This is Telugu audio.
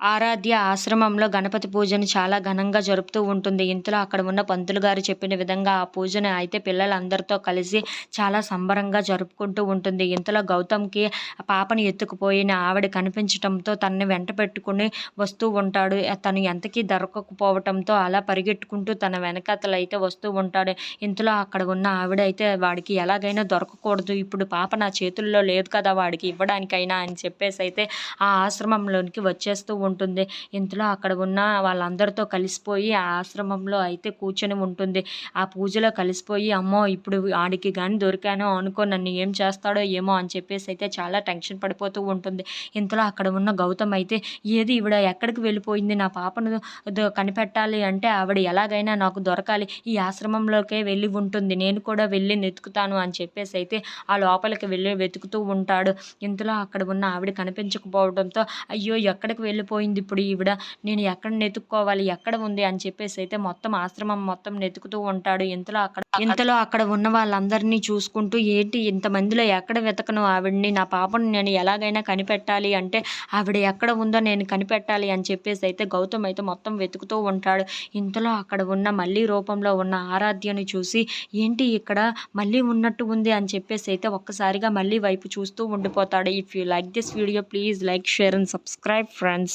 ఆరాధ్య ఆశ్రమంలో గణపతి పూజను చాలా ఘనంగా జరుపుతూ ఉంటుంది. ఇంతలో అక్కడ ఉన్న పంతులు గారు చెప్పిన విధంగా ఆ పూజను అయితే పిల్లలందరితో కలిసి చాలా సంబరంగా జరుపుకుంటూ ఉంటుంది. ఇంతలో గౌతమ్‌కి పాపని ఎత్తుకుపోయిన ఆవిడ కనిపించటంతో తనని వెంట పెట్టుకుని వస్తూ ఉంటాడు. తను ఎంతకీ దొరకకపోవటంతో అలా పరిగెట్టుకుంటూ తన వెనకతలైతే వస్తూ ఉంటాడు. ఇంతలో అక్కడ ఉన్న ఆవిడ అయితే వాడికి ఎలాగైనా దొరకకూడదు. ఇప్పుడు పాప నా చేతుల్లో లేదు కదా వాడికి ఇవ్వడానికైనా అని చెప్పేసి అయితే ఆ ఆశ్రమంలోనికి వచ్చేస్తూ ఉంటుంది. ఇంతలో అక్కడ ఉన్న వాళ్ళందరితో కలిసిపోయి ఆ ఆశ్రమంలో అయితే కూర్చొని ఉంటుంది. ఆ పూజలో కలిసిపోయి అమ్మో! ఇప్పుడు ఆడికి కానీ దొరికాను అనుకో నన్ను ఏం చేస్తాడో ఏమో అని చెప్పేసి అయితే చాలా టెన్షన్ పడిపోతూ ఉంటుంది. ఇంతలో అక్కడ ఉన్న గౌతమ్ అయితే ఏది ఈవిడ ఎక్కడికి వెళ్ళిపోయింది? నా పాపను కనిపెట్టాలి అంటే ఆవిడ ఎలాగైనా నాకు దొరకాలి. ఈ ఆశ్రమంలోకే వెళ్ళి ఉంటుంది. నేను కూడా వెళ్ళి వెతుకుతాను అని చెప్పేసి అయితే ఆ లోపలికి వెళ్ళి వెతుకుతూ ఉంటాడు. ఇంతలో అక్కడ ఉన్న ఆవిడ కనిపించకపోవడంతో అయ్యో! ఎక్కడికి పోయింది ఇప్పుడు ఈవిడ? నేను ఎక్కడ నెతుక్కోవాలి ఎక్కడ ఉంది? అని చెప్పేసి అయితే మొత్తం ఆశ్రమం మొత్తం నెతుకుతూ ఉంటాడు. ఇంతలో అక్కడ ఇంతలో అక్కడ ఉన్న వాళ్ళందరినీ చూసుకుంటూ ఏంటి ఇంతమందిలో ఎక్కడ వెతకను ఆవిడని? నా పాపను నేను ఎలాగైనా కనిపెట్టాలి అంటే ఆవిడ ఎక్కడ ఉందో నేను కనిపెట్టాలి అని చెప్పేసి అయితే గౌతమ్ అయితే మొత్తం వెతుకుతూ ఉంటాడు. ఇంతలో అక్కడ ఉన్న మళ్ళీ రూపంలో ఉన్న ఆరాధ్యని చూసి ఏంటి ఇక్కడ మళ్ళీ ఉన్నట్టు ఉంది అని చెప్పేసి అయితే ఒక్కసారిగా మళ్ళీ వైపు చూస్తూ ఉండిపోతాడు. If you like this video please like, share and subscribe friends.